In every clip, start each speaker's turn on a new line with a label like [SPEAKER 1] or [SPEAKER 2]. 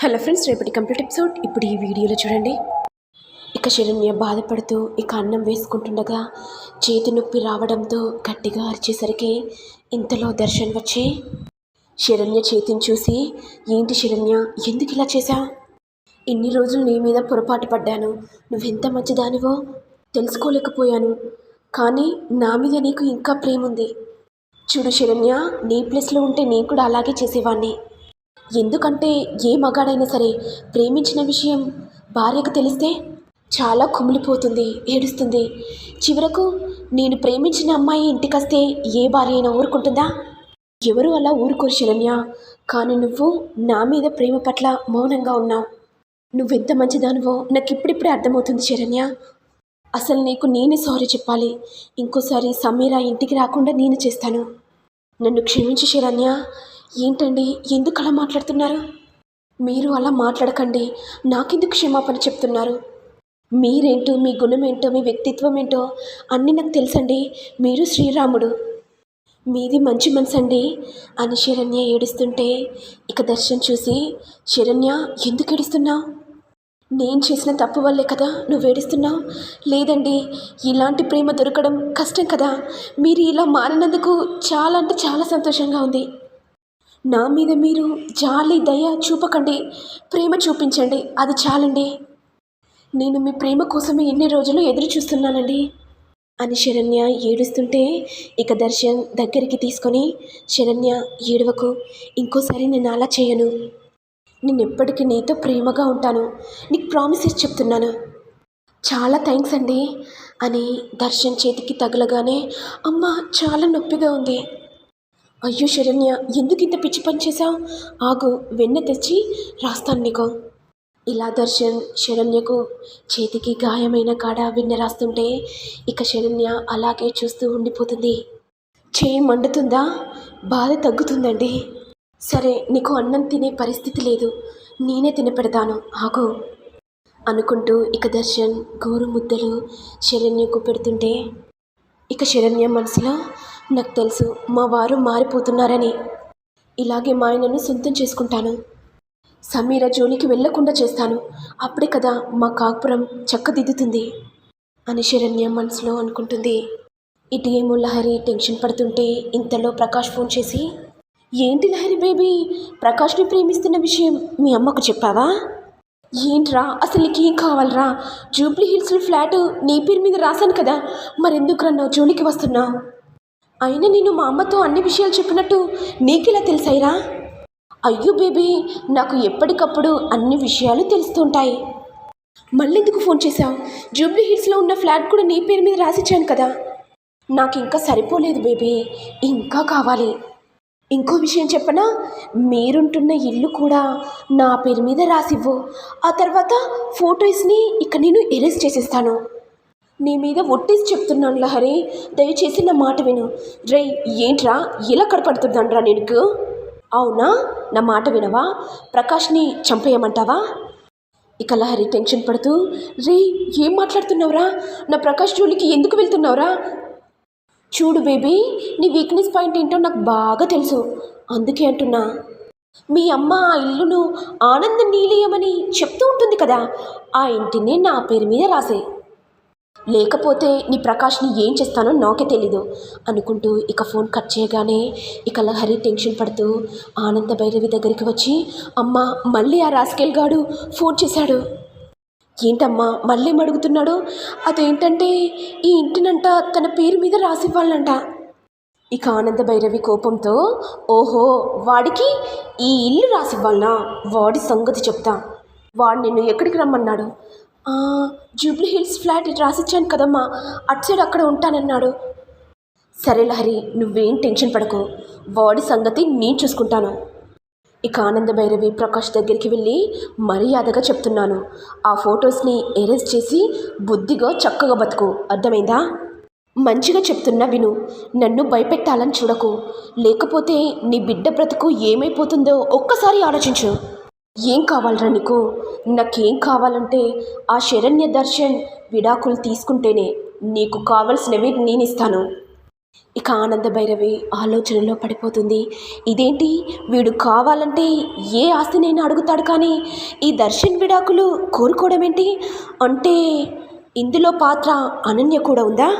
[SPEAKER 1] Hello friends రేపటి complete episode. ఇప్పుడు ఈ వీడియోలో చూడండి. ఇక శరణ్య బాధపడుతూ ఇక అన్నం వేసుకుంటుండగా చేతి నొప్పి రావడంతో గట్టిగా అరిచేసరికి ఇంతలో దర్శన్ వచ్చి శరణ్య చేతిని చూసి ఏంటి శరణ్య ఎందుకు ఇలా చేశా ఇన్ని రోజులు నీ మీద పొరపాటు పడ్డాను. నువ్వెంత మంచిదానివో తెలుసుకోలేకపోయాను. కానీ నా మీద నీకు ఇంకా ప్రేమ ఉంది చూడు శరణ్య నీ ప్లేస్లో ఉంటే నేను కూడా అలాగే చేసేవాణ్ణి. ఎందుకంటే ఏ మగాడైనా సరే ప్రేమించిన విషయం భార్యకు తెలిస్తే చాలా కుమిలిపోతుంది ఏడుస్తుంది. చివరకు నేను ప్రేమించిన అమ్మాయి ఇంటికొస్తే ఏ భార్య అయినా ఊరుకుంటుందా? ఎవరు అలా ఊరుకోరు శరణ్య. కానీ నువ్వు నా మీద ప్రేమ పట్ల మౌనంగా ఉన్నావు. నువ్వెంత మంచిదానివో నాకు ఇప్పుడిప్పుడే అర్థమవుతుంది శరణ్య. అసలు నీకు నేనే సారీ చెప్పాలి. ఇంకోసారి సమీరా ఇంటికి రాకుండా నేను చేస్తాను. నన్ను క్షమించి శరణ్య. ఏంటండి? ఎందుకు అలా మాట్లాడుతున్నారు? మీరు అలా మాట్లాడకండి. నాకెందుకు క్షమాపణ చెప్తున్నారు? మీరేంటో మీ గుణమేంటో మీ వ్యక్తిత్వం ఏంటో అన్నీ నాకు తెలుసండి. మీరు శ్రీరాముడు. మీది మంచి మనసు అండి అని శరణ్య ఏడుస్తుంటే ఇక దర్శన్ చూసి శరణ్య ఎందుకు ఏడుస్తున్నావు? నేను చేసిన తప్పు వల్లే కదా నువ్వు ఏడుస్తున్నావు? లేదండి ఇలాంటి ప్రేమ దొరకడం కష్టం కదా. మీరు ఇలా మారినందుకు చాలా అంటే చాలా సంతోషంగా ఉంది. నా మీద మీరు జాలి దయ చూపకండి. ప్రేమ చూపించండి. అది చాలండి. నేను మీ ప్రేమ కోసమే ఎన్ని రోజులు ఎదురు చూస్తున్నానండి అని శరణ్య ఏడుస్తుంటే ఇక దర్శన్ దగ్గరికి తీసుకొని శరణ్య ఏడవకు. ఇంకోసారి నేను అలా చేయను. నేను ఎప్పటికీ నీతో ప్రేమగా ఉంటాను. నీకు ప్రామిసెస్ చెప్తున్నాను. చాలా థ్యాంక్స్ అండి. అని దర్శన్ చేతికి తగలగానే అమ్మ చాలా నొప్పిగా ఉంది. అయ్యో శరణ్య ఎందుకు ఇంత పిచ్చి పని చేశావు? ఆగు వెన్న తెచ్చి రాస్తాను నీకు. ఇలా దర్శన్ శరణ్యకు చేతికి గాయమైన కాడ వెన్న రాస్తుంటే ఇక శరణ్య అలాగే చూస్తూ ఉండిపోతుంది. చేయి మండుతుందా? బాధ తగ్గుతుందండి. సరే నీకు అన్నం తినే పరిస్థితి లేదు. నేనే తినపెడతాను ఆగు. అనుకుంటూ ఇక దర్శన్ గోరు ముద్దలు శరణ్యకు పెడుతుంటే ఇక శరణ్య మనసులో నాకు తెలుసు మా వారు మారిపోతున్నారని. ఇలాగే మా ఆయనను సొంతం చేసుకుంటాను. సమీర జోలికి వెళ్ళకుండా చేస్తాను. అప్పుడే కదా మా కాపురం చక్కదిద్దుతుంది అని శరణ్య మనసులో అనుకుంటుంది. ఇటు ఏమో లహరి టెన్షన్ పడుతుంటే ఇంతలో ప్రకాష్ ఫోన్ చేసి ఏంటి లహరి బేబీ ప్రకాష్ని ప్రేమిస్తున్న విషయం మీ అమ్మకు చెప్పావా? ఏంట్రా అసలు నీకేం కావాలరా? జూబ్లీ హిల్స్లో ఫ్లాట్ నీ పేరు మీద రాశాను కదా మరెందుకు రా నా జోలికి వస్తున్నావు? అయినా నేను మా అమ్మతో అన్ని విషయాలు చెప్పినట్టు నీకిలా తెలుసాయిరా? అయ్యో బేబీ నాకు ఎప్పటికప్పుడు అన్ని విషయాలు తెలుస్తుంటాయి. మళ్ళీ ఎందుకు ఫోన్ చేశావు? జూబ్లీ హిల్స్లో ఉన్న ఫ్లాట్ కూడా నీ పేరు మీద రాసిచ్చాను కదా. నాకు ఇంకా సరిపోలేదు బేబీ ఇంకా కావాలి. ఇంకో విషయం చెప్పనా? మీరుంటున్న ఇల్లు కూడా నా పేరు మీద రాసివ్వు. ఆ తర్వాత ఫొటోస్ని ఇక నేను ఎరేజ్ చేసేస్తాను. నీ మీద ఒట్టేసి చెప్తున్నాను లహరి. దయచేసి నా మాట విను. రే ఏంట్రా? ఇలా కడపడుతున్నానరా నీకు? అవునా? నా మాట వినవా? ప్రకాష్ని చంపేయమంటావా? ఇక లహరి టెన్షన్ పడుతూ రే ఏం మాట్లాడుతున్నావురా? నా ప్రకాష్ జోలికి ఎందుకు వెళ్తున్నావురా? చూడు బేబీ నీ వీక్నెస్ పాయింట్ ఏంటో నాకు బాగా తెలుసు. అందుకే అంటున్నా. మీ అమ్మ ఆ ఇల్లును ఆనంద నీలియమని చెప్తూ ఉంటుంది కదా. ఆ ఇంటిని నా పేరు మీద రాసే లేకపోతే నీ ప్రకాష్ని ఏం చేస్తానో నాకే తెలీదు అనుకుంటూ ఇక ఫోన్ కట్ చేయగానే ఇక లహరి టెన్షన్ పడుతూ ఆనంద భైరవి దగ్గరికి వచ్చి అమ్మ మళ్ళీ ఆ రాస్కెల్ గాడు ఫోన్ చేశాడు. ఏంటమ్మా మళ్ళీ అడుగుతున్నాడు? అదేంటంటే ఈ ఇంటినంట తన పేరు మీద రాసివ్వాలంట. ఇక ఆనంద భైరవి కోపంతో ఓహో వాడికి ఈ ఇల్లు రాసివ్వాలనా? వాడి సంగతి చెప్తా. వాడు నిన్ను ఎక్కడికి రమ్మన్నాడు? జూబ్లీ హిల్స్ ఫ్లాట్ ఇటు రాసిచ్చాను కదమ్మా. అటు సైడ్ అక్కడ ఉంటానన్నాడు. సరే లహరి నువ్వేం టెన్షన్ పడకు. వాడి సంగతి నేను చూసుకుంటాను. ఇక ఆనంద భైరవి ప్రకాష్ దగ్గరికి వెళ్ళి మర్యాదగా చెప్తున్నాను. ఆ ఫొటోస్ని ఎరేజ్ చేసి బుద్ధిగా చక్కగా బతుకు. అర్థమైందా? మంచిగా చెప్తున్నా విను. నన్ను భయపెట్టాలని చూడకు. లేకపోతే నీ బిడ్డ బ్రతుకు ఏమైపోతుందో ఒక్కసారి ఆలోచించు. ఏం కావాలరా నీకు? నాకేం కావాలంటే ఆ శరణ్య దర్శన్ విడాకులు తీసుకుంటేనే నీకు కావలసినవి నేను ఇస్తాను ఇక ఆనంద భైరవి ఆలోచనలో పడిపోతుంది. ఇదేంటి? వీడు కావాలంటే ఏ ఆస్తినైనా అడుగుతాడు కానీ ఈ దర్శన్ విడాకులు కోరుకోవడం ఏంటి? అంటే ఇందులో పాత్ర అనన్య కూడా ఉందా?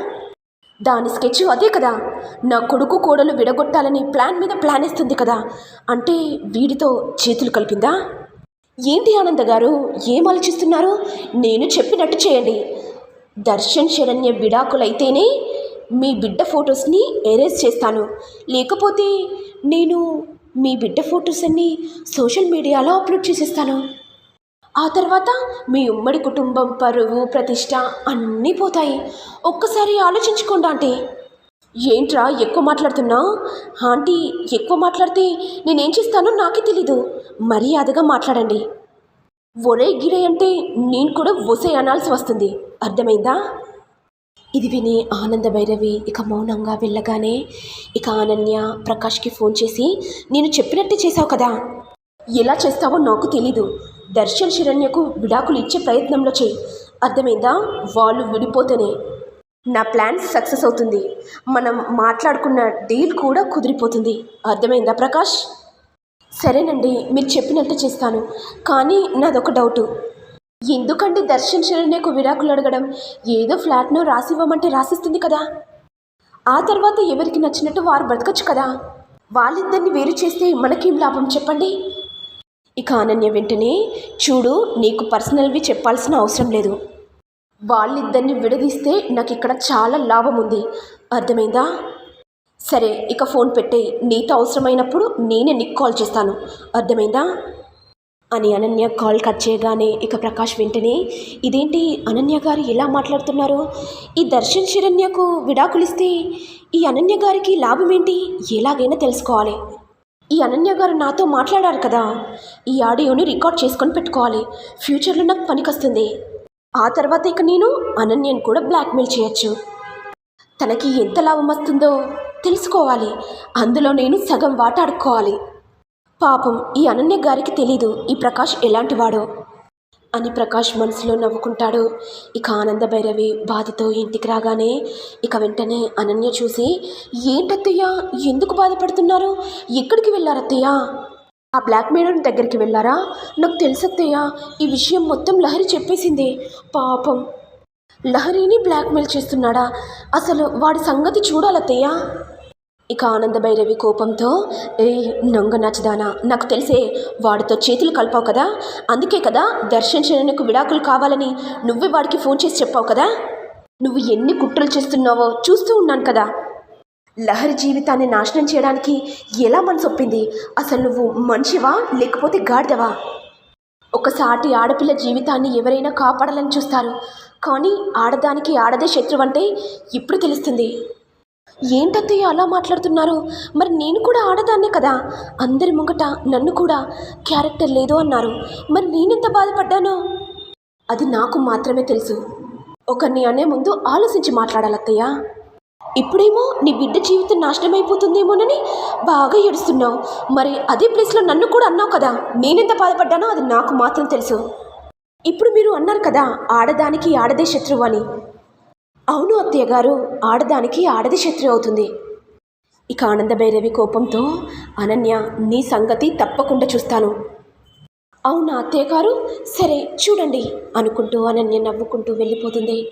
[SPEAKER 1] దాని స్కెచ్ అదే కదా. నా కొడుకు కోడలు విడగొట్టాలని ప్లాన్ మీద ప్లాన్ ఇస్తుంది కదా. అంటే వీడితో చేతులు కలిపిందా? ఏంటి ఆనంద గారు? ఏం ఆలోచిస్తున్నారు? నేను చెప్పినట్టు చేయండి. దర్శన్ శరణ్య విడాకులైతేనే మీ బిడ్డ ఫొటోస్ని ఎరేజ్ చేస్తాను. లేకపోతే నేను మీ బిడ్డ ఫొటోస్ అన్ని సోషల్ మీడియాలో అప్లోడ్ చేసేస్తాను. ఆ తర్వాత మీ ఉమ్మడి కుటుంబం పరువు ప్రతిష్ట అన్నీ పోతాయి. ఒక్కసారి ఆలోచించుకోండి అంటే ఏంట్రా ఎక్కువ మాట్లాడుతున్నా? ఆంటీ ఎక్కువ మాట్లాడితే నేనేం చేస్తానో నాకే తెలీదు. మర్యాదగా మాట్లాడండి. ఒరే గిరే అంటే నేను కూడా ఒసే అనాల్సి వస్తుంది. అర్థమైందా? ఇది విని ఆనంద భైరవి ఇక మౌనంగా వెళ్ళగానే ఇక అనన్య ప్రకాష్కి ఫోన్ చేసి నేను చెప్పినట్టే చేశావు కదా? ఎలా చేస్తావో నాకు తెలీదు. దర్శన్ శిరణ్యకు విడాకులు ఇచ్చే ప్రయత్నంలో చేయి. అర్థమైందా? వాళ్ళు విడిపోతేనే. నా ప్లాన్ సక్సెస్ అవుతుంది. మనం మాట్లాడుకున్న డీల్ కూడా కుదిరిపోతుంది. అర్థమైందా ప్రకాష్? సరేనండి మీరు చెప్పినట్టు చేస్తాను. కానీ నాదొక డౌటు. ఎందుకంటే దర్శన్ శరణ్యకు విడాకులు అడగడం ఏదో ఫ్లాట్ను రాసివ్వమంటే రాసిస్తుంది కదా. ఆ తర్వాత ఎవరికి నచ్చినట్టు వారు బ్రతకచ్చు కదా. వాళ్ళిద్దరిని వేరు చేస్తే మనకేం లాభం చెప్పండి? ఇక అనన్య వెంటనే చూడు నీకు పర్సనల్వి చెప్పాల్సిన అవసరం లేదు. వాళ్ళిద్దరిని విడదీస్తే నాకు ఇక్కడ చాలా లాభం ఉంది అర్థమైందా? సరే ఇక ఫోన్ పెట్టే నీతో అవసరమైనప్పుడు నేనే నీకు కాల్ చేస్తాను. అర్థమైందా? అని అనన్య కాల్ కట్ చేయగానే ఇక ప్రకాష్ వెంటనే ఇదేంటి అనన్య గారు ఎలా మాట్లాడుతున్నారు? ఈ దర్శన్ శరణ్యకు విడాకులిస్తే ఈ అనన్య గారికి లాభం ఏంటి ఎలాగైనా తెలుసుకోవాలి. ఈ అనన్య గారు నాతో మాట్లాడారు కదా. ఈ ఆడియోని రికార్డ్ చేసుకొని పెట్టుకోవాలి. ఫ్యూచర్లో నాకు పనికొస్తుంది. ఆ తర్వాత ఇక నేను అనన్యను కూడా బ్లాక్మెయిల్ చేయొచ్చు. తనకి ఎంత లాభం వస్తుందో తెలుసుకోవాలి. అందులో నేను సగం వాటాడుకోవాలి పాపం ఈ అనన్య గారికి తెలీదు ఈ ప్రకాష్ ఎలాంటివాడో అని ప్రకాష్ మనసులో నవ్వుకుంటాడు. ఇక ఆనంద భైరవి బాధతో ఇంటికి రాగానే ఇక వెంటనే అనన్య చూసి ఏంటత్తయ్య? ఎందుకు బాధపడుతున్నారు? ఎక్కడికి వెళ్ళారత్తయ్య? ఆ బ్లాక్ మేడం దగ్గరికి వెళ్ళారా? నాకు తెలుసత్తయ్య ఈ విషయం మొత్తం లహరి చెప్పేసింది. పాపం. లహరిని బ్లాక్మెయిల్ చేస్తున్నాడా? అసలు వాడి సంగతి చూడాలత్తయ్య? ఇక ఆనంద భైరవి కోపంతో ఏ నొంగ నచ్చదానా? నాకు తెలిసే వాడితో చేతులు కలిపావు కదా? అందుకే కదా దర్శన్ విడాకులు కావాలని నువ్వే వాడికి ఫోన్ చేసి చెప్పావు కదా? నువ్వు ఎన్ని కుట్రలు చేస్తున్నావో చూస్తూ ఉన్నాను కదా. లహరి జీవితాన్ని నాశనం చేయడానికి ఎలా మనసు ఒప్పింది? అసలు నువ్వు మనిషివా? లేకపోతే గాడిదవా? ఒక సాటి ఆడపిల్ల జీవితాన్ని ఎవరైనా కాపాడాలని చూస్తారు. కానీ ఆడదానికి ఆడదే శత్రువు అంటే ఇప్పుడు తెలుస్తుంది. ఏంటత్తయ్య అలా మాట్లాడుతున్నారు? మరి నేను కూడా ఆడదాన్నే కదా? అందరి ముంగట నన్ను కూడా క్యారెక్టర్ లేదు అన్నారు. మరి నేనెంత బాధపడ్డానో? అది నాకు మాత్రమే తెలుసు. ఒకరిని అనే ముందు ఆలోచించి మాట్లాడాలత్తయ్యా. ఇప్పుడేమో నీ బిడ్డ జీవితం నాశనం అయిపోతుందేమోనని బాగా ఏడుస్తున్నావు. మరి అదే ప్లేస్లో నన్ను కూడా అన్నావు కదా నేనెంత బాధపడ్డానో అది నాకు మాత్రం తెలుసు. ఇప్పుడు మీరు అన్నారు కదా ఆడదానికి ఆడదే శత్రువు అని. అవును అత్తయ్య గారు ఆడదానికి ఆడది శత్రువు అవుతుంది. ఇక ఆనందభైరవి కోపంతో అనన్య నీ సంగతి తప్పకుండా చూస్తాను. అవునా అత్తయ్య గారు? సరే చూడండి అనుకుంటూ అనన్య నవ్వుకుంటూ వెళ్ళిపోతుంది.